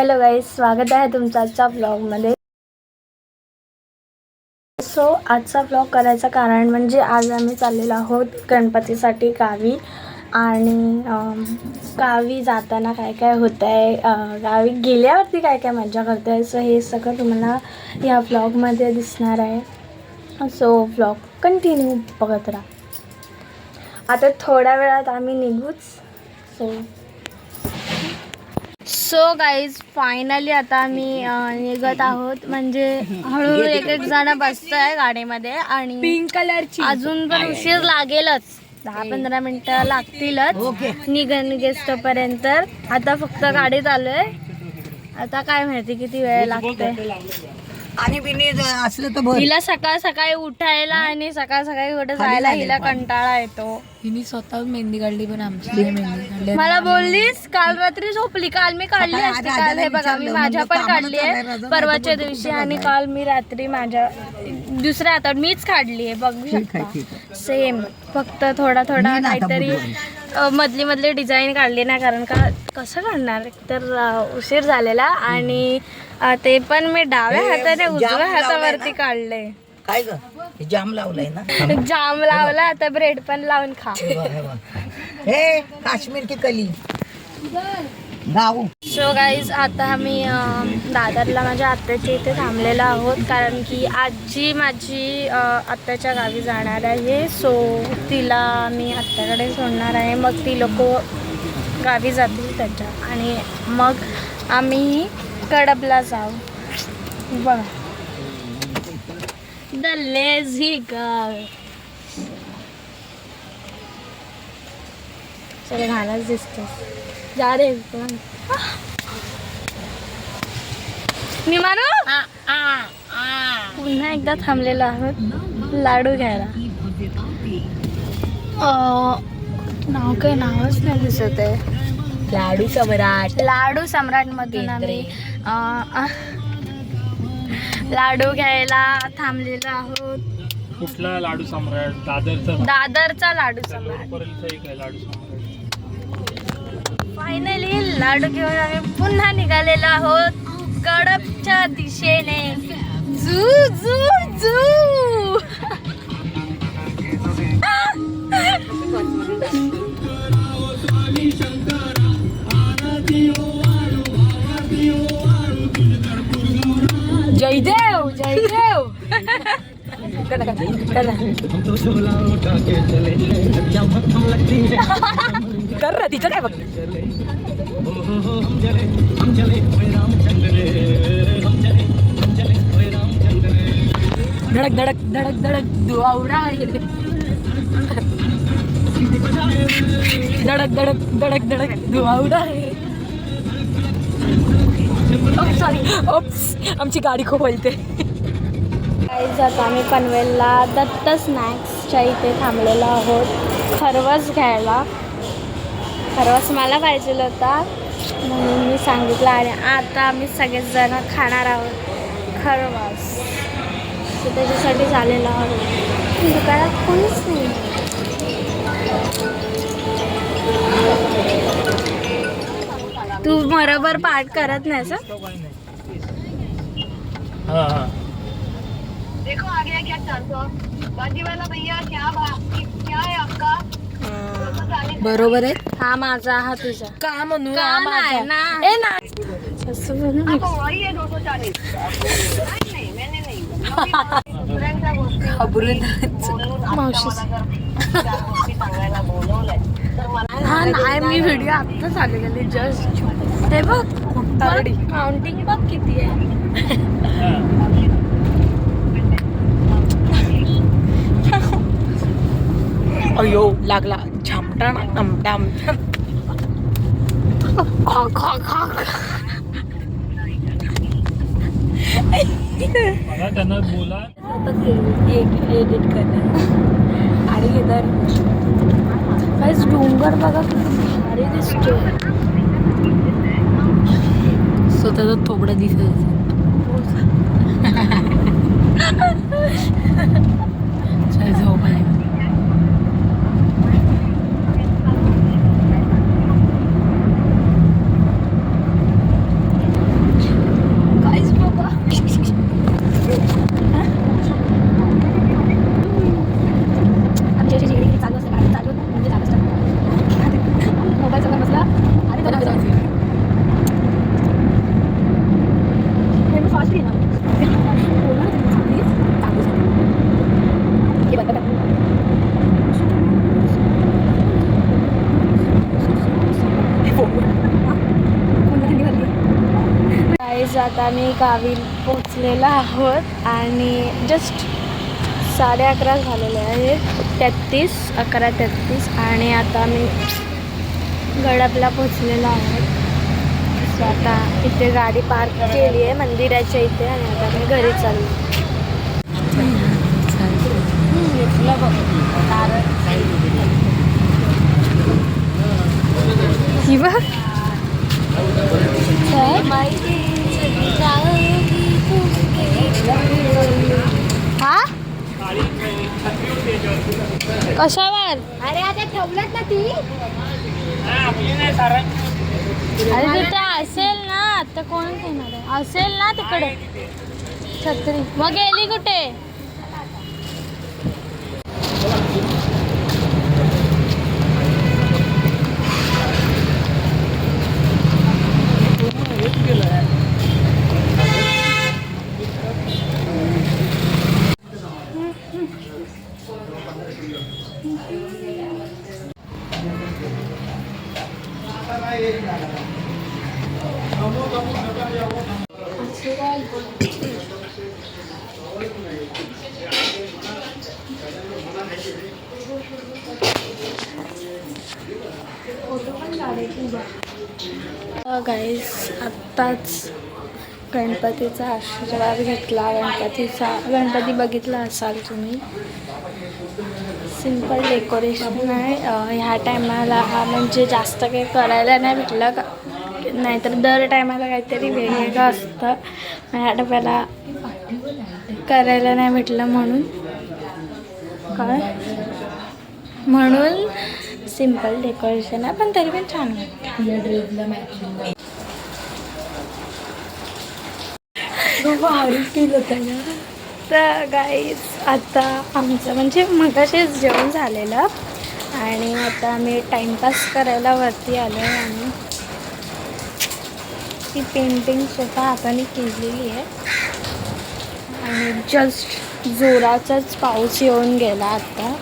Hello guys स्वागत आहे तुमचं आजच्या ब्लॉगमध्ये. सो आजचा ब्लॉग करायचं कारण म्हणजे आज आम्ही चाललेलो आहोत गणपतीसाठी गावी. आणि गावी जाताना काय काय होतं आहे गावी गेल्यावरती काय काय मजा करतो आहे सो हे सगळं तुम्हाला या ब्लॉगमध्ये दिसणार आहे. सो ब्लॉग कंटिन्यू बघत राहा. आता थोड्या वेळात आम्ही निघूच. सो सो गाईज फायनली आता अं, निघत आहोत. म्हणजे हळूहळू एक एक जण बसतोय गाडीमध्ये आणि पिंक कलरची. अजून पण उशीर लागेलच. दहा पंधरा मिनिटं लागतीलच. निघ निघेस्तोपर्यंत आता फक्त गाडी चालू आहे. आता काय माहिती किती वेळ लागते आणि बिनी असलं तर भर. हिला सकाळ सकाळी उठायला आणि सकाळ सकाळी कुठे जायला हिला कंटाळा येतो. तिने स्वतः मेहंदी काढली पण आमची. नाही मेहंदी काढली. मला बोललीस काल रात्री झोपली. काल मी काढली सकाळी असती. आधी काल हे बघा मी विचारलं, माझ्या म्हणलं पण कामाला काढली चाललंय आहे. राजा, परवाच्या दिवशी आणि? काल मी रात्री माझ्या दुसऱ्या हातात मीच काढली आहे. बघू ठीक आहे, शकता. ठीक सेम फक्त थोडा थोडा मी ना आता काहीतरी. मधली मधली डिझाईन काढली नाही कारण का कसं काढणार? तर उशीर झालेला आणि ते पण मी डाव्या हाताने उजव्या हातावरती ना? काढले. काय ग? जाम लावलंय ना. जाम लावला आता ब्रेड पण लावून खा. हे काश्मीर की कली. सो गाईज आता आम्ही दादरला माझ्या आत्याच्या इथे थांबलेलो आहोत कारण की आजी माझी आत्याच्या गावी जाणार आहे. सो तिला मी आत्याकडे सोडणार आहे. मग ती लोक गावी जातील त्याच्या. आणि मग आम्ही कडबला जाऊ. बघा. द लेझी गाव चल घालाच दिसतो जा रे मी मारू पुन्हा एकदा थांबलेलो आहोत. लाडू घ्यायला. नाव काय? नावच नाही दिसत आहे. लाडू सम्राट. लाडू सम्राट मधून आम्ही लाडू घ्यायला थांबलेलो आहोत. कुठला लाडू सम्राट? दादरचा? दादरचा लाडू सम्राट. लाडू सम्राट. फायनली लाडू घेऊन आम्ही पुन्हा निघालेलो आहोत कडपच्या दिशेने झू झू झू जयदेव जयदेव कर ना तिचं काय बघ. धडक धडक धडक धडक दुआवडा आहे. धडक धडक धडक धडक दुआवडा आहे. Oh, सॉरी आमची गाडी खूप बोलते आता आम्ही पनवेलला दत्त स्नॅक्सच्या इथे थांबलेलो आहोत. खरवस घ्यायला. खरवस मला पाहिजे होता. म्हणून मी सांगितलं आणि आता आम्ही सगळेच जण खाणार आहोत. खरवस तर त्याच्यासाठी झालेलो आहोत दुकानात कोणीच नाही. तू बरोबर पाठ करत नाहीस हं? हा हा. देखो आ गया क्या भैया क्या बात क्या है आपका? बरोबर आहे. हा माझा हा तुझा. का म्हणून? का हा नाही माझा. ना. ए ना. असं नका. है नहीं नहीं नहीं हा नाही मी व्हिडिओ आत्ता चालू केली जस्ट ते बघ काउंटिंग बघ किती आहे अयो लागला. झामटा टमटाम खा खा खा मला त्यांना बोला. एडिट करणार आणि इधर काहीच डोंगर बघा. भारी दिसतोय. स्वतःचा थोबडा दिसत चल झोप आहे गाईज आता आम्ही गावी पोचलेलो आहोत आणि जस्ट साडे अकरा झालेले आहेत तेहत्तीस अकरा तेहत्तीस आणि आता आम्ही गडपला पोचलेलो आहोत. सो आता इथे गाडी पार्क केली आहे मंदिराच्या इथे आणि आता मी घरी चाललो. ही बघ. हा? कशावर? अरे आता ठेवलं ना ती. अरे तिथे असेल ना आता कोण घेणार आहे? असेल ना तिकडे. छत्री. मग गेली कुठे? गाईस आत्ताच गणपतीचा आशीर्वाद घेतला गणपतीचा गणपती बघितला असाल तुम्ही. सिंपल डेकोरेशन आहे. ह्या टायमाला हा म्हणजे जास्त काही करायला नाही भेटलं का? नाहीतर दर टायमाला काहीतरी वेगवेगळं असतं. ह्या टायमाला करायला नाही भेटलं म्हणून. काय? म्हणून सिंपल डेकोरेशन आहे. पण तरी पण छान वाटतं. तर गाईज आता आमचं म्हणजे मगाशीच जेवण झालेलं आणि आता आम्ही टाईमपास करायला वरती आलो आहे आणि ती पेंटिंग स्वतः हाताने केलेली आहे. आणि जस्ट जोराचाच पाऊस येऊन गेला आता.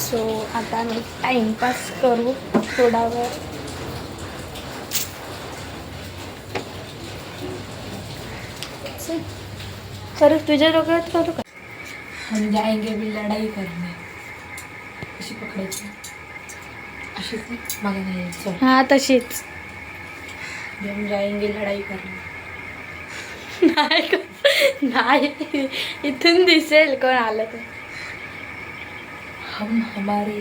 सो आता आम्ही टाईमपास करू थोडा वेळ. करू तुझ्या डोक्यात करू का हम जाएंगे भी लड़ाई करने अशी पकडायची. अशी बघा नाही हां तशीच. हम जाएंगे लड़ाई करने नाही ग- नाही. इथून दिसेल कोण आलं तर. हम हमारे.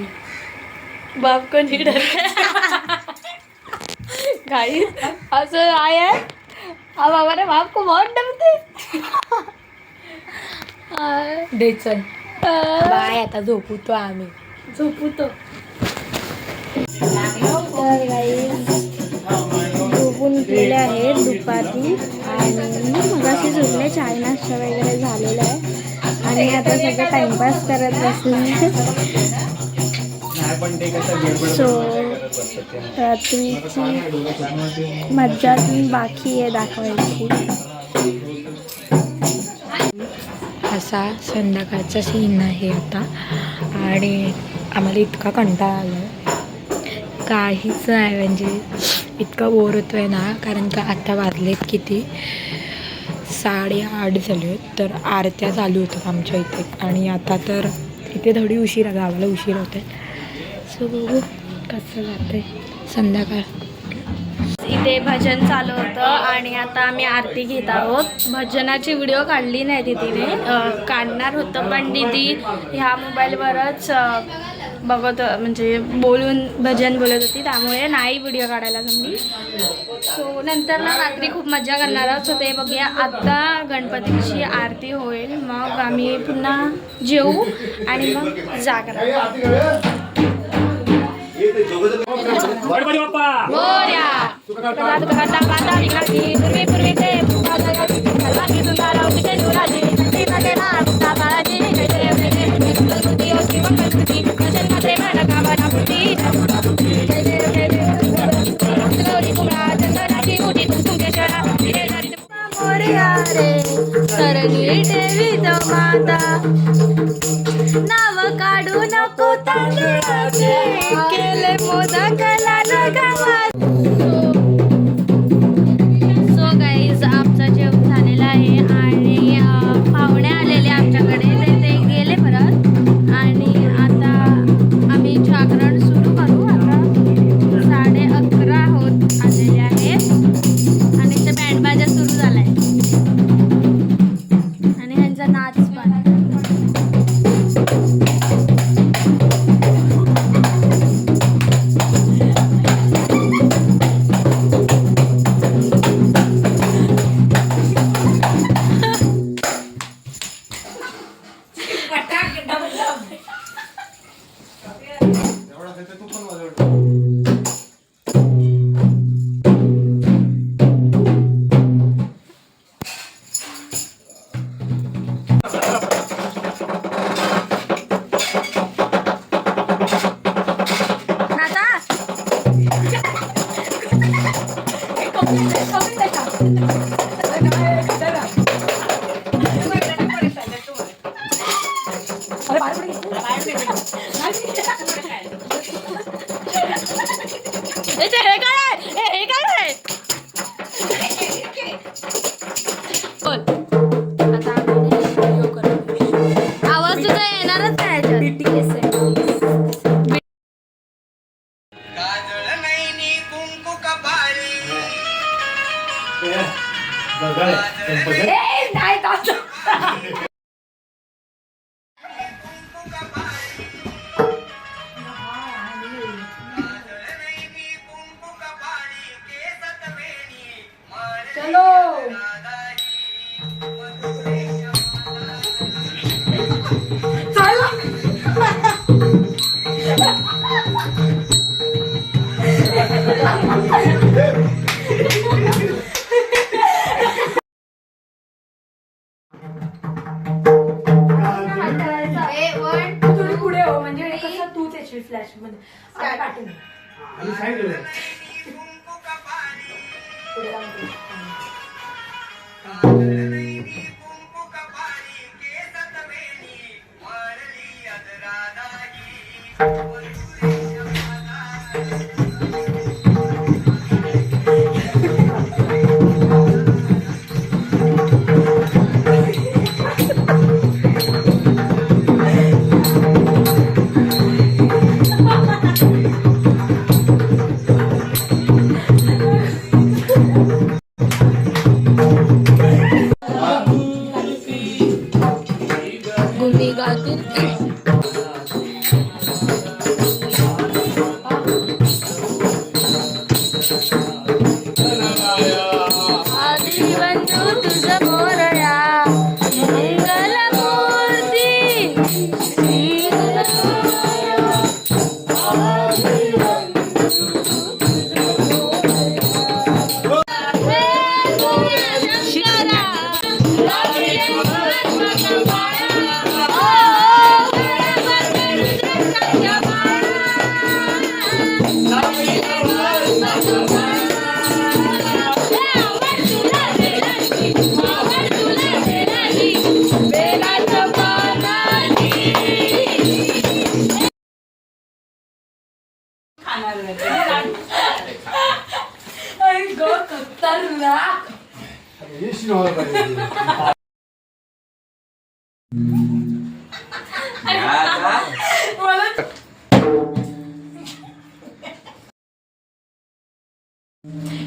बाप कोण डर गाई असं आहे. अब हमारे बाप को बहुत डरते दे चल. बाय आता झोपू तो आम्ही. झोपू तो तर गाई झोपून उठलेले आहेत दुपारी आणि मगाशी झोपले चाय नाश्ता वगैरे झालेला आहे. आणि आता सगळं टाइमपास करत बसले सो रात्रीची मज्जा अजून बाकी आहे दाखवायची. असा संध्याकाळचा सीन आहे आता. आणि आम्हाला इतका कंटाळा आला काहीच नाही म्हणजे इतकं बोर होतो आहे ना कारण का आता वाजलेत किती? साडेआठ झाले आहेत तर आरत्या चालू होतात आमच्या इथे. आणि आता तर इथे थोडी उशीर गावाला उशीर होते सो बघू कसं जाते संध्याकाळ. इथे भजन चालू होतं आणि आता आम्ही आरती घेत आहोत. भजनाची व्हिडिओ काढली नाही ती तिने अं, काढणार होतं पण दीदी ह्या मोबाईलवरच बघत म्हणजे बोलून भजन बोलत होती. त्यामुळे नाही व्हिडिओ काढायला जमली. सो नंतर ना रात्री खूप मजा करणार आहोत. सो ते बघूया. आता गणपतीची आरती होईल. मग आम्ही पुन्हा जेवू आणि मग जागरण पूर्वी पूर्वी ते सरणी देवी तो माता नाव काढू नको तांदळाचे केले मोदक लाल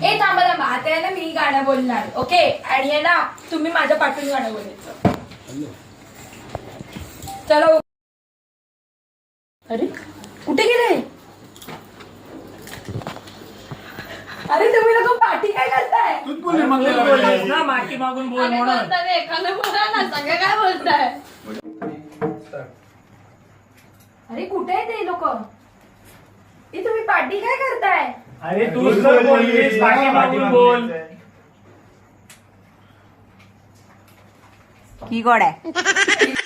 ए थांबा थांबा. आता आहे ना मी गाणं बोलणार ओके? आणि आहे ना तुम्ही माझ्या पाठून गाणं बोलायचं. चलो. अरे कुठे गेले अरे तुम्ही लोक पाठी काय करताय? ना माती मागून बोल म्हणून. एखादं बोला ना सगळं काय बोलताय? अरे कुठे आहे ते लोक? ए तुम्ही पाठी काय करताय? अरे तू तर बोललीस माती मागून बोल. ही गोड आहे?